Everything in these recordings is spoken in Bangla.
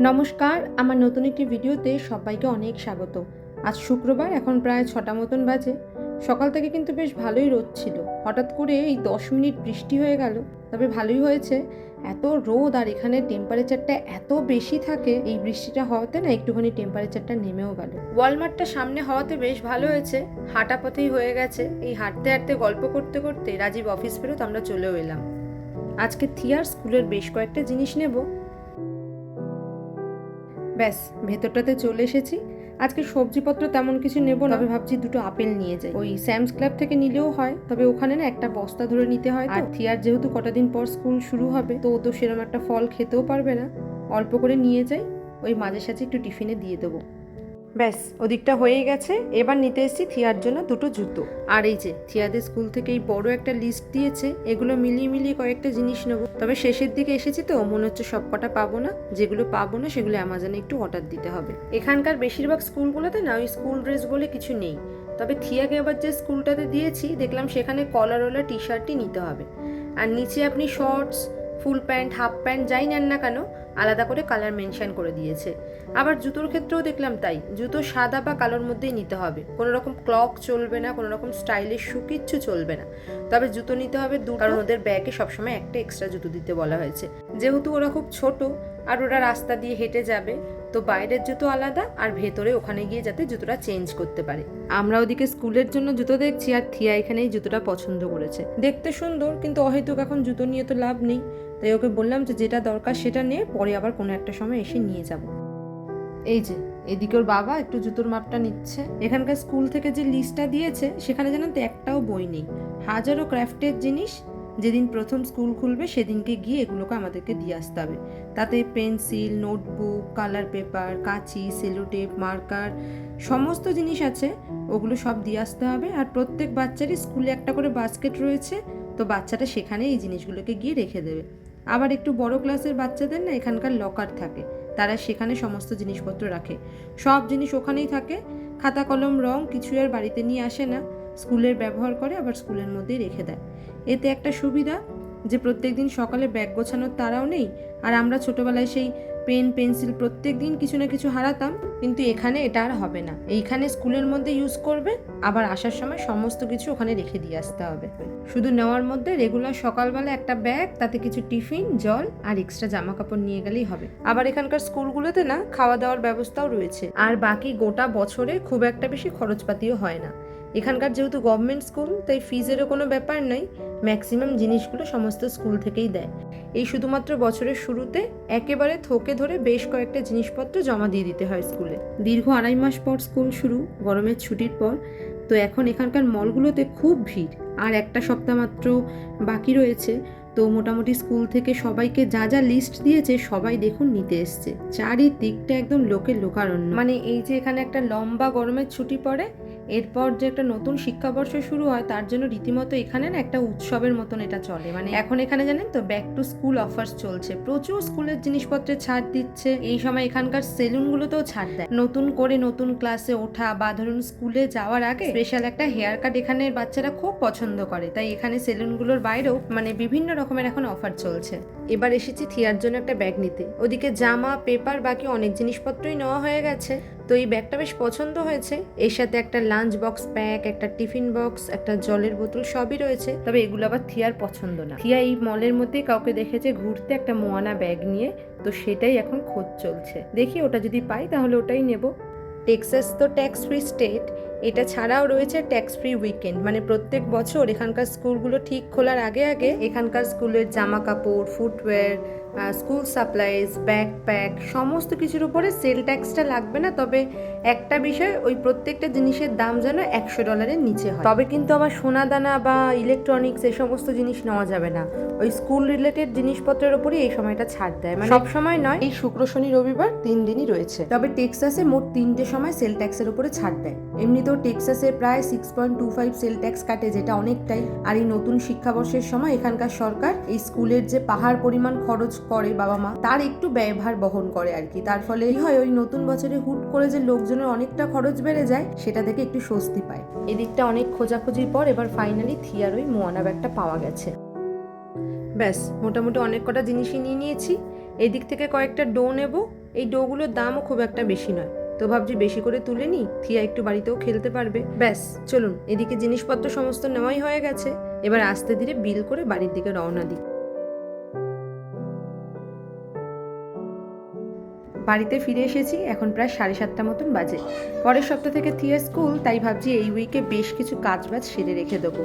নমস্কার, আমার নতুন একটি ভিডিওতে সবাইকে অনেক স্বাগত। আজ শুক্রবার, এখন প্রায় ছটা মতন বাজে। সকাল থেকে কিন্তু বেশ ভালোই রোদ ছিল। হঠাৎ করে এই দশ মিনিট বৃষ্টি হয়ে গেল। তবে ভালোই হয়েছে। এত রোদ আর এখানে টেম্পারেচারটা এত বেশি থাকে, এই বৃষ্টিটা হওয়াতে না একটুখানি টেম্পারেচারটা নেমেও গেল। ওয়ালমার্টটা সামনে হওয়াতে বেশ ভালো হয়েছে। হাঁটা পথেই হয়ে গেছে। এই হাঁটতে হাঁটতে গল্প করতে করতে রাজীব অফিস ফেরত আমরা চলেও এলাম। আজকে থিয়ার স্কুলের বেশ কয়েকটা জিনিস নেব। ব্যাস, ভেতরটাতে চলে এসেছি। আজকে সবজিপত্র তেমন কিছু নেব না। তবে ভাবছি দুটো আপেল নিয়ে যাই। ওই স্যামস ক্লাব থেকে নিলেও হয়। তবে ওখানে না একটা বস্তা ধরে নিতে হয় আর থিয়ার যেহেতু কটা দিন পর স্কুল শুরু হবে, তো ও তো সেরকম একটা ফল খেতেও পারবে না। অল্প করে নিয়ে যাই। ওই মাঝে সাঝে একটু টিফিনে দিয়ে দেবো। ব্যাস, ওদিকটা হয়ে গেছে। এবার নিতে এসেছি থিয়ার জন্য দুটো জুতো। আর এই যে, থিয়াদের স্কুল থেকে এই বড় একটা লিস্ট দিয়েছে, এগুলো মিলিয়ে মিলিয়ে কয়েকটা জিনিস নেব। তবে শেষের দিকে এসেছি তো, মনে হচ্ছে সব কটা পাবো না। যেগুলো পাবো না, সেগুলো অ্যামাজনে একটু অর্ডার দিতে হবে। এখানকার বেশিরভাগ স্কুলগুলোতে না, ওই স্কুল ড্রেস বলে কিছু নেই। তবে থিয়াকে এবার যে স্কুলটাতে দিয়েছি, দেখলাম সেখানে কলারওয়ালা টি শার্টটি নিতে হবে। আর নিচে আপনি shorts full pant, half pant যাই নেন না কেন, আলাদা করে কালার মেনশন করে দিয়েছে। আবার জুতোর ক্ষেত্রেও দেখলাম তাই, জুতো সাদা বা কালোর মধ্যেই নিতে হবে। কোনো রকম ক্লক চলবে না, কোনো রকম স্টাইলের শু কিচ্ছু চলবে না। তবে জুতো নিতে হবে দু কারণ ওদের ব্যাগে সবসময় একটা এক্সট্রা জুতো দিতে বলা হয়েছে। যেহেতু ওরা খুব ছোট আর ওরা রাস্তা দিয়ে হেঁটে যাবে। তো বাইরের জুতো আলাদা আর ভেতরে ওখানে গিয়ে যাতে জুতোটা চেঞ্জ করতে পারে। আমরা ওদিকে স্কুলের জন্য জুতো দেখছি আর থিয়া এখানে এই জুতোটা পছন্দ করেছে। দেখতে সুন্দর, কিন্তু অহেতুক এখন জুতো নিয়ে তো লাভ নেই। তাই ওকে বললাম যে যেটা দরকার সেটা নিয়ে পরে আবার কোনো একটা সময় এসে নিয়ে যাব। এই যে, এদিকে ওর বাবা একটু জুতোর মাপটা নিচ্ছে। এখানকার স্কুল থেকে যে লিস্টটা দিয়েছে, সেখানে যেন তো একটাও বই নেই। হাজারো ক্রাফটের জিনিস যেদিন প্রথম স্কুল খুলবে, সেদিনকে গিয়ে এগুলোকে আমাদেরকে দিয়ে আসতে হবে। তাতে পেন্সিল, নোটবুক, কালার পেপার, কাঁচি, সেলোটেপ, মার্কার সমস্ত জিনিস আছে, ওগুলো সব দিয়ে আসতে হবে। আর প্রত্যেক বাচ্চারই স্কুলে একটা করে বাস্কেট রয়েছে, তো বাচ্চাটা সেখানে এই জিনিসগুলোকে গিয়ে রেখে দেবে। আবার একটু বড় ক্লাসের বাচ্চাদের না, এখানকার লকার থাকে, তারা সেখানে সমস্ত জিনিসপত্র রাখে। সব জিনিস ওখানেই থাকে, খাতা, কলম, রং কিছু আর বাড়িতে নিয়ে আসে না। স্কুলের ব্যবহার করে, আবার স্কুলের মধ্যেই রেখে দেয়। এতে একটা সুবিধা যে প্রত্যেক দিন সকালে ব্যাগ গোছানোর তারাও নেই, আর আমরা ছোটবেলায় সেই পেন, পেন্সিল প্রত্যেক দিন কিছু না কিছু হারাতাম, কিন্তু এখানে এটা আর হবে না। এইখানে স্কুলের মধ্যে ইউজ করবে, আবার আসার সময় সমস্ত কিছু ওখানে রেখে দিয়ে আসতে হবে। শুধু নেওয়ার মধ্যে রেগুলার সকালবেলা একটা ব্যাগ, তাতে কিছু টিফিন, জল আর এক্সট্রা জামা কাপড় নিয়ে গেলেই হবে। আবার এখানকার স্কুলগুলোতে না খাওয়া দাওয়ার ব্যবস্থাও রয়েছে। আর বাকি গোটা বছরে খুব একটা বেশি খরচপাতিও হয় না। এখানকার যেহেতু গভর্নমেন্ট স্কুল তাই ফিজেরও কোনো ব্যাপার নেই। ম্যাক্সিমাম জিনিসগুলো সমস্ত স্কুল থেকেই দেয়। এই শুধুমাত্র বছরের শুরুতে একেবারে থোকে ধরে বেশ কয়েকটা জিনিসপত্র জমা দিয়ে দিতে হয় স্কুলে দীর্ঘ আড়াই মাস পর স্কুল শুরু, গরমের ছুটির পর। তো এখন এখানকার মলগুলোতে খুব ভিড়, আর একটা সপ্তাহ মাত্র বাকি রয়েছে। তো মোটামুটি স্কুল থেকে সবাইকে যা যা লিস্ট দিয়েছে, সবাই দেখুন নিতে এসছে। চারিদিকটা একদম লোকের লোকারণ্য। মানে এই যে এখানে একটা লম্বা গরমের ছুটি পড়ে এরপর যে একটা নতুন শিক্ষাবর্ষ শুরু হয়, তার জন্য রীতিমতো এখানে না একটা উৎসবের মতন এটা চলে। মানে এখন এখানে জানেন তো ব্যাক টু স্কুল অফার্স চলছে। প্রচুর স্কুলের জিনিসপত্রে ছাড় দিচ্ছে। এই সময় এখানকার সেলুনগুলোতেও ছাড় দেয়। নতুন করে নতুন ক্লাসে ওঠা বা ধরুন স্কুলে যাওয়ার আগে স্পেশাল একটা হেয়ার কাট এখানে বাচ্চারা খুব পছন্দ করে। তাই এখানে সেলুনগুলোর বাইরেও মানে বিভিন্ন রকমের এখন অফার চলছে। এবার এসেছি থিয়ার জন্য একটা ব্যাগ নিতে। ওদিকে জামা পেপার বাকি অনেক জিনিসপত্রই নেওয়া হয়ে গেছে। তো এই ব্যাগটা বেশ পছন্দ হয়েছে। এর সাথে একটা লাঞ্চ বক্স প্যাক একটা টিফিন বক্স একটা জলের বোতল সবই রয়েছে। তবে এগুলো আবার থিয়ার পছন্দ না। থিয়া এই মলের মধ্যে কাউকে দেখেছে ঘুরতে একটা মোয়ানা ব্যাগ নিয়ে, তো সেটাই এখন খোঁজ চলছে। দেখি ওটা যদি পাই তাহলে ওটাই নেব। টেক্সাস তো ট্যাক্স ফ্রি স্টেট এটা ছাড়াও রয়েছে ট্যাক্স ফ্রি উইকেন্ড মানে প্রত্যেক বছর এখানকার স্কুলগুলো ঠিক খোলার আগে আগে এখানকার স্কুলের জামা কাপড় ফুটওয়্যার স্কুল সাপ্লাইজ ব্যাকপ্যাক সমস্ত কিছুর উপরে সেল ট্যাক্সটা লাগবে না তবে একটা বিষয় ওই প্রত্যেকটা জিনিসের দাম যেন একশো ডলারের নিচে হয়। তবে কিন্তু আবার সোনা দানা বা ইলেকট্রনিক্স এই সমস্ত জিনিস নেওয়া যাবে না। ওই স্কুল রিলেটেড জিনিসপত্রের উপরই এই সময়টা ছাড় দেয়। মানে সব সময় নয় এই শুক্র শনি রবিবার তিন দিনই রয়েছে। তবে টেক্সাসে মোট তিনটে সময় সেল ট্যাক্সের উপরে ছাড় দেয়। এমনিতেও টেক্সাসে প্রায় six point two five sale tax কাটে, যেটা অনেকটাই। আর এই নতুন শিক্ষাবর্ষের সময় এখানকার সরকার এই স্কুলের যে পাহাড় পরিমাণ খরচ করে বাবা মা, তার একটু ব্যয়ভার বহন করে আর কি। তার ফলে হয়, ওই নতুন বছরে হুট করে যে লোকজনের অনেকটা খরচ বেড়ে যায়, সেটা থেকে একটু স্বস্তি পায়। এদিকটা অনেক খোঁজাখুঁজির পর এবার ফাইনালি থিয়ার ওই মোয়ানা ব্যাগটা পাওয়া গেছে। ব্যাস, মোটামুটি অনেক কটা জিনিসই নিয়ে নিয়েছি। এদিক থেকে কয়েকটা ডো নেব। এই ডোগুলোর দামও খুব একটা বেশি নয়। তো ভাবছি বেশি করে তুলে নিই, থিয়া একটু বাড়িতেও খেলতে পারবে। ব্যাস, চলুন, এদিকে জিনিসপত্র সমস্ত নেওয়াই হয়ে গেছে। এবার আস্তে ধীরে বিল করে বাড়ির দিকে রওনা দিই। বাড়িতে ফিরে এসেছি, এখন প্রায় সাড়ে সাতটা মতন বাজে। পরের সপ্তাহ থেকে থিয়া স্কুল, তাই ভাবছি এই উইকে বেশ কিছু কাজ বাজ সেরে রেখে দেবো।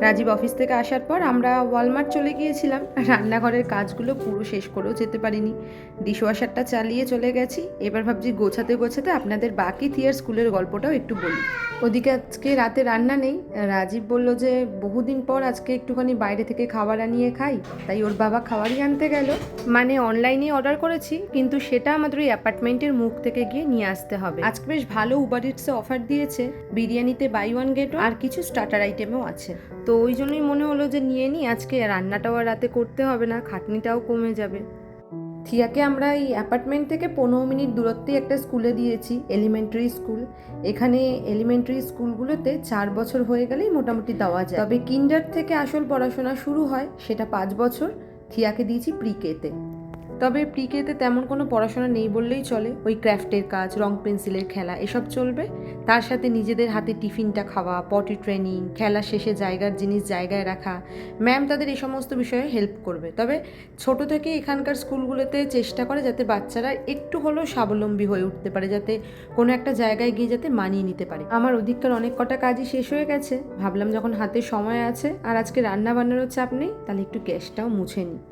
রাজীব অফিস থেকে আসার পর আমরা ওয়ালমার্ট চলে গিয়েছিলাম। রান্নাঘরের কাজগুলো পুরো শেষ করেও যেতে পারিনি। ডিশওয়াশারটা চালিয়ে চলে গেছি। এবার ভাবছি গোছাতে গোছাতে আপনাদের বাকি থিয়ার স্কুলের গল্পটাও একটু বলি। ওদিকে আজকে রাতে রান্না নেই। রাজীব বলল যে, বহুদিন পর আজকে একটুখানি বাইরে থেকে খাবার আনিয়ে খাই। তাই ওর বাবা খাবারই আনতে গেল। মানে অনলাইনে অর্ডার করেছি, কিন্তু সেটা আমাদের ওই অ্যাপার্টমেন্টের মুখ থেকে গিয়ে নিয়ে আসতে হবে। আজকে বেশ ভালো উবার ইটসে অফার দিয়েছে। বিরিয়ানিতে বাই ওয়ান গেট আর কিছু স্টার্টার আইটেমও আছে। তো ওই জন্যই মনে হলো যে নিয়ে নিই, আজকে রান্নাটাও আর রাতে করতে হবে না, খাটনিটাও কমে যাবে। থিয়াকে আমরা এই অ্যাপার্টমেন্ট থেকে পনেরো মিনিট দূরত্বে একটা স্কুলে দিয়েছি, এলিমেন্টারি স্কুল। এখানে এলিমেন্টারি স্কুলগুলোতে চার বছর হয়ে গেলেই মোটামুটি দেওয়া যায়। তবে কিন্ডার থেকে আসল পড়াশোনা শুরু হয় সেটা পাঁচ বছর। থিয়াকে দিয়েছি প্রিকেতে তবে প্রিকেতে তেমন কোনো পড়াশোনা নেই বললেই চলে। ওই ক্র্যাফটের কাজ, রং পেন্সিলের খেলা, এসব চলবে। তার সাথে নিজেদের হাতে টিফিনটা খাওয়া, পটি ট্রেনিং, খেলা শেষে জায়গার জিনিস জায়গায় রাখা। ম্যাম তাদের এই সমস্ত বিষয়ে হেল্প করবে। তবে ছোট থেকে এখানকার স্কুলগুলোতে চেষ্টা করে যাতে বাচ্চারা একটু হলেও স্বাবলম্বী হয়ে উঠতে পারে, যাতে কোনো একটা জায়গায় গিয়ে যাতে মানিয়ে নিতে পারে। আমার ওদিককার অনেক কটা কাজই শেষ হয়ে গেছে। ভাবলাম যখন হাতে সময় আছে আর আজকে রান্না বান্নারও চাপ নেই, তাহলে একটু গ্যাসটাও মুছে নিই।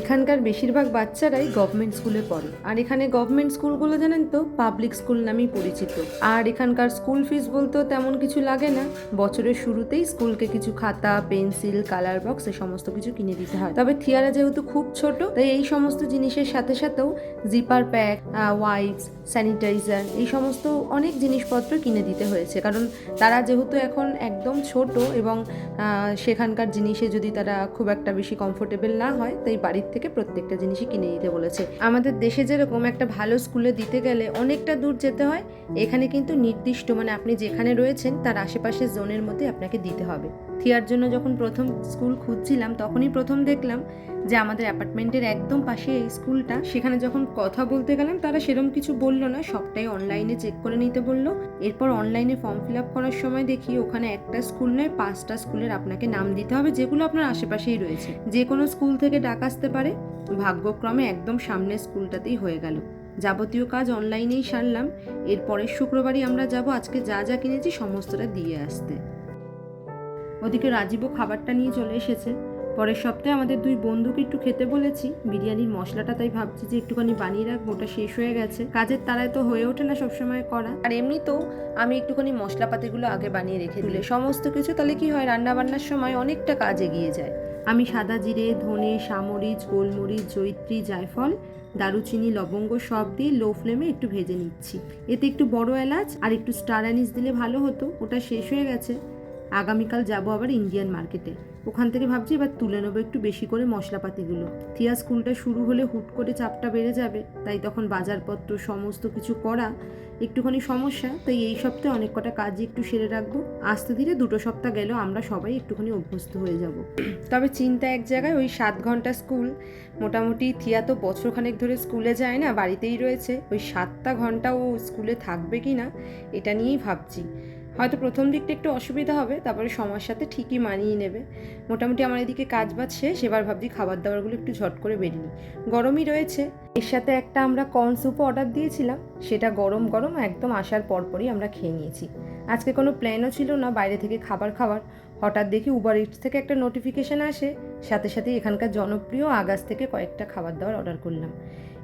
এখানকার বেশিরভাগ বাচ্চারাই গভর্নমেন্ট স্কুলে পড়ে। আর এখানে গভর্নমেন্ট স্কুলগুলো জানেন তো? পাবলিক স্কুল নামেই পরিচিত। আর এখানকার স্কুল ফিস বলতেও তেমন কিছু লাগে না। বছরের শুরুতেই স্কুলকে কিছু খাতা পেন্সিল কালার বক্স এ সমস্ত কিছু কিনে দিতে হয়। তবে থিয়ারা যেহেতু খুব ছোট, তাই এই সমস্ত জিনিসের সাথে সাথেও জিপার প্যাক ওয়াইপস স্যানিটাইজার এই সমস্ত অনেক জিনিসপত্র কিনে দিতে হয়েছে। কারণ তারা যেহেতু এখন একদম ছোট এবং সেখানকার জিনিসে যদি তারা খুব একটা বেশি কমফোর্টেবল না হয়, তাই বাড়ির থেকে প্রত্যেকটা জিনিসই কিনে নিতে বলেছে। আমাদের দেশে যেরকম একটা ভালো স্কুলে দিতে গেলে অনেকটা দূর যেতে হয়, এখানে কিন্তু নির্দিষ্ট মানে আপনি যেখানে রয়েছেন তার আশেপাশের জোনের মধ্যে আপনাকে দিতে হবে। থিয়ার জন্য যখন প্রথম স্কুল খুঁজছিলাম, তখনই প্রথম দেখলাম যে আমাদের অ্যাপার্টমেন্টের একদম পাশে এই স্কুলটা, সেখানে যখন কথা বলতে গেলাম, তারা সেরকম কিছু বলল না। সবটাই অনলাইনে চেক করে নিতে বলল। এরপর অনলাইনে ফর্ম ফিল আপ করার সময় দেখি ওখানে একটা স্কুল নয়, পাঁচটা স্কুলের আপনাকে নাম দিতে হবে, যেগুলো আপনার আশেপাশেই রয়েছে। যে কোনো স্কুল থেকে ডাক আসতে পারে। ভাগ্যক্রমে একদম সামনের স্কুলটাতেই হয়ে গেল। যাবতীয় কাজ অনলাইনেই সারলাম। এর পরের শুক্রবারই আমরা যাব, আজকে যা যা কিনেছি, সমস্তটা দিয়ে আসতে। ওদিকে রাজীবও খাবারটা নিয়ে চলে এসেছে। পরের সপ্তাহে আমাদের দুই বন্ধুকে একটু খেতে বলেছি। বিরিয়ানির মশলাটা তাই ভাবছি যে একটুখানি বানিয়ে রাখব ওটা শেষ হয়ে গেছে। কাজের তারায় তো হয়ে ওঠে না সবসময় করা। আর এমনিতেও আমি একটুখানি মশলাপাতিগুলো আগে বানিয়ে রেখে দিলে সমস্ত কিছু তাহলে কি হয় রান্না বান্নার সময় অনেকটা কাজ এগিয়ে যায়। আমি সাদা জিরে ধনে সামরিচ গোলমরিচ জৈত্রী জায়ফল দারুচিনি লবঙ্গ সব দিয়ে লো ফ্লেমে একটু ভেজে নিচ্ছি। এতে একটু বড় এলাচ আর একটু স্টার অ্যানিস দিলে ভালো হতো। ওটা শেষ হয়ে গেছে। আগামীকাল যাব আবার ইন্ডিয়ান মার্কেটে ওখান থেকে ভাবছি এবার তুলে নেব একটু বেশি করে মশলাপাতিগুলো। থিয়া স্কুলটা শুরু হলে হুট করে চাপটা বেড়ে যাবে, তাই তখন বাজারপত্র, সমস্ত কিছু করা একটুখানি সমস্যা, তাই এই সপ্তাহে অনেক কটা কাজই একটু সেরে রাখব। আস্তে ধীরে দুটো সপ্তাহ গেলেও আমরা সবাই একটুখানি অভ্যস্ত হয়ে যাব। তবে চিন্তা এক জায়গায়, ওই সাত ঘণ্টা স্কুল, মোটামুটি থিয়া তো বছরখানেক ধরে স্কুলে যায় না, বাড়িতেই রয়েছে, ওই সাতটা ঘণ্টা ও স্কুলে থাকবে কি না এটা নিয়েই ভাবছি। হয়তো প্রথম দিকটা একটু অসুবিধা হবে, তারপরে সময়ের সাথে ঠিকই মানিয়ে নেবে। মোটামুটি আমার এদিকে কাজ বাজ শেষ, এবার ভাবছি খাবার দাবারগুলো একটু ঝট করে বেরিয়ে গরমই রয়েছে। এর সাথে একটা আমরা কর্ন স্যুপও অর্ডার দিয়েছিলাম, সেটা গরম গরম একদম আসার পরপরই আমরা খেয়ে নিয়েছি। আজকে কোনো প্ল্যানও ছিল না বাইরে থেকে খাবার খাওয়ার। হঠাৎ দেখি উবার ইটস থেকে একটা নোটিফিকেশান আসে। সাথে সাথে এখানকার জনপ্রিয় আগাজ থেকে কয়েকটা খাবার দাবার অর্ডার করলাম।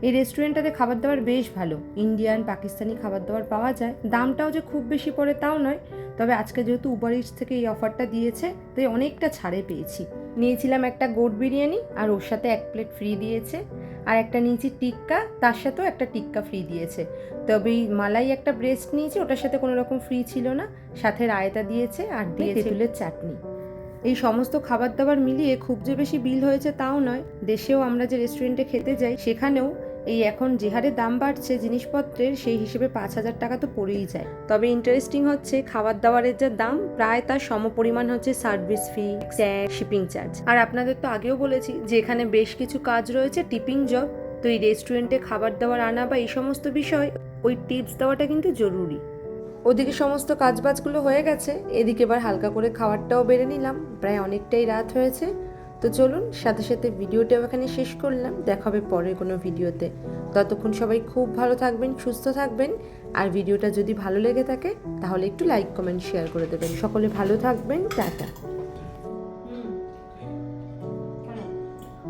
এই রেস্টুরেন্টটাতে খাবার দাবার বেশ ভালো। ইন্ডিয়ান পাকিস্তানি খাবার দাবার পাওয়া যায়। দামটাও যে খুব বেশি পড়ে তাও নয়। তবে আজকে যেহেতু উবার ইটস থেকে এই অফারটা দিয়েছে, তাই অনেকটা ছাড়ে পেয়েছি। নিয়েছিলাম একটা গোট বিরিয়ানি আর ওর সাথে এক প্লেট ফ্রি দিয়েছে। আর একটা নিয়েছি টিক্কা তার সাথেও একটা টিক্কা ফ্রি দিয়েছে। তবে মালাই একটা ব্রেস্ট নিয়েছি ওটার সাথে কোনো রকম ফ্রি ছিল না। সাথে রায়তা দিয়েছে আর দিয়েছে তেঁতুলের চাটনি। এই সমস্ত খাবার দাবার মিলিয়ে খুব যে বেশি বিল হয়েছে তাও নয়। দেশেও আমরা যে রেস্টুরেন্টে খেতে যাই সেখানেও এই এখন যে হারে দাম বাড়ছে জিনিসপত্রের, সেই হিসেবে পাঁচ হাজার টাকা তো পড়েই যায়। তবে ইন্টারেস্টিং হচ্ছে খাবার দাবারের যা দাম, প্রায় তার সমপরিমাণ হচ্ছে service fee tax shipping charge আর আপনাদের তো আগেও বলেছি যে এখানে বেশ কিছু কাজ রয়েছে টিপিং জব তো এই রেস্টুরেন্টে খাবার দাবার আনা বা এই সমস্ত বিষয়, ওই টিপস দেওয়াটা কিন্তু জরুরি। ওদিকে সমস্ত কাজবাজগুলো হয়ে গেছে, এদিকে এবার হালকা করে খাবারটাও বেড়ে নিলাম, প্রায় অনেকটাই রাত হয়েছে। তো চলুন, সাথে সাথে ভিডিওটাও এখানে শেষ করলাম। দেখা হবে পরের কোনো ভিডিওতে। ততক্ষণ সবাই খুব ভালো থাকবেন, সুস্থ থাকবেন। আর ভিডিওটা যদি ভালো লেগে থাকে, তাহলে একটু লাইক কমেন্ট শেয়ার করে দেবেন। সকলে ভালো থাকবেন, টাটা।